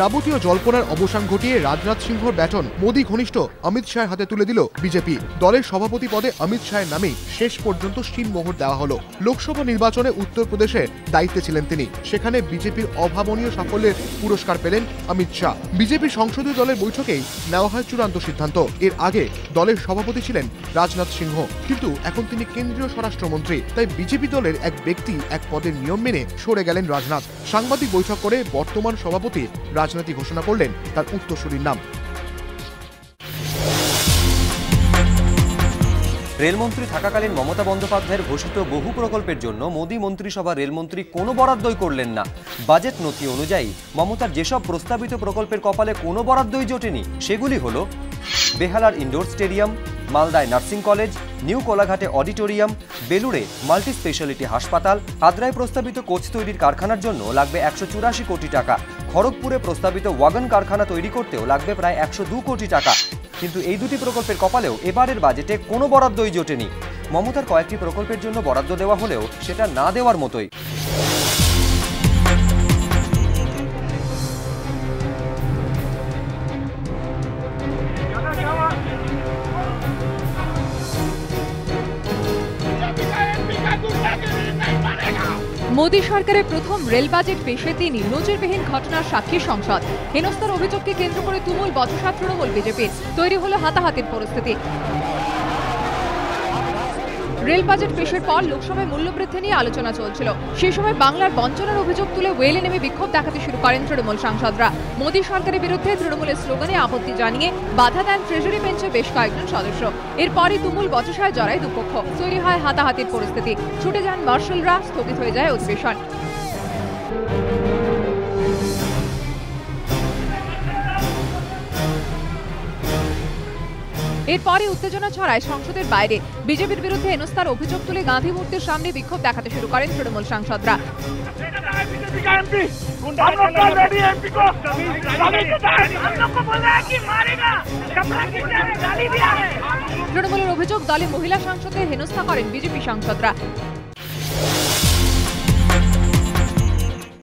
যাবতীয় জল্পনার অবসান ঘটিয়ে রাজনাথ সিংহর ব্যাটন মোদী ঘনিষ্ঠ অমিত শাহের হাতে তুলে দিল বিজেপি। দলের সভাপতি পদে অমিত শাহের নামেই শেষ পর্যন্ত মোহর দেওয়া হলো। লোকসভা নির্বাচনে উত্তরপ্রদেশের দায়িত্বে ছিলেন তিনি। সেখানে বিজেপির অভাবনীয় সাফল্যের পুরস্কার পেলেন অমিত শাহ। বিজেপি সংসদীয় দলের বৈঠকেই নেওয়া হয় চূড়ান্ত সিদ্ধান্ত। এর আগে দলের সভাপতি ছিলেন রাজনাথ সিংহ। কিন্তু এখন তিনি কেন্দ্রীয় স্বরাষ্ট্রমন্ত্রী। তাই বিজেপি দলের এক ব্যক্তি এক পদের নিয়ম মেনে সরে গেলেন রাজনাথ। সাংবাদিক বৈঠক করে বর্তমান সভাপতি রাজনীতি ঘোষণা করলেন তার উত্তরসূরির নাম। রেলমন্ত্রী থাকাকালীন মমতা বন্দ্যোপাধ্যায়ের ঘোষিত বহু প্রকল্পের জন্য মোদী মন্ত্রিসভা রেলমন্ত্রী কোনো বরাদ্দই করলেন না। বাজেট নথি অনুযায়ী মমতার যেসব প্রস্তাবিত প্রকল্পের কপালে কোনো বরাদ্দই জোটেনি, সেগুলি হল বেহালার ইনডোর স্টেডিয়াম, মালদায় নার্সিং কলেজ, নিউ কোলাঘাটে অডিটোরিয়াম, বেলুড়ে মাল্টি স্পেশালিটি হাসপাতাল, আদ্রায় প্রস্তাবিত কোচ তৈরির কারখানার জন্য লাগবে একশো চুরাশি কোটি টাকা। খড়গপুরে প্রস্তাবিত ওয়াগন কারখানা তৈরি করতেও লাগবে প্রায় একশো কোটি টাকা। কিন্তু এই দুটি প্রকল্পের কপালেও এবারের বাজেটে কোনো বরাদ্দই জোটেনি। মমতার কয়েকটি প্রকল্পের জন্য বরাদ্দ দেওয়া হলেও সেটা না দেওয়ার মতোই। মোদী সরকারের প্রথম রেল বাজেট পেশে তিনি নজিরবিহীন ঘটনার সাক্ষী সংসদ। হেনস্থার অভিযোগকে কেন্দ্র করে তুমুল বচসা তৃণমূল বিজেপির। তৈরি হলো হাতাহাতির পরিস্থিতি। রেল বাজেট পেশের পর লোকসভায় মূল্যবৃদ্ধি নিয়ে আলোচনা চলছিল। সেই সময় বাংলার বঞ্চনার অভিযোগ তুলে ওয়েলে নেমে বিক্ষোভ দেখাতে শুরু করেন তৃণমূল সাংসদরা। মোদী সরকারের বিরুদ্ধে তৃণমূলের স্লোগানে আপত্তি জানিয়ে বাধা দেন ট্রেজারি বেঞ্চে বেশ কয়েকজন সদস্য। এরপরই তুমুল বচসায় জড়ায় দুপক্ষ। তৈরি হয় হাতাহাতির পরিস্থিতি। ছুটে যান মার্শালরা, স্থগিত হয়ে যায় অধিবেশন। এরপরে উত্তেজনা ছড়ায় সংসদের বাইরে। বিজেপির বিরুদ্ধে এনস্তার অভিযোগ তুলে গান্ধী মূর্তির সামনে বিক্ষোভ দেখাতে শুরু করেন তৃণমূল সাংসদরা। তৃণমূলের অভিযোগ দলে মহিলা সাংসদদের হেনস্থা করেন বিজেপি সাংসদরা।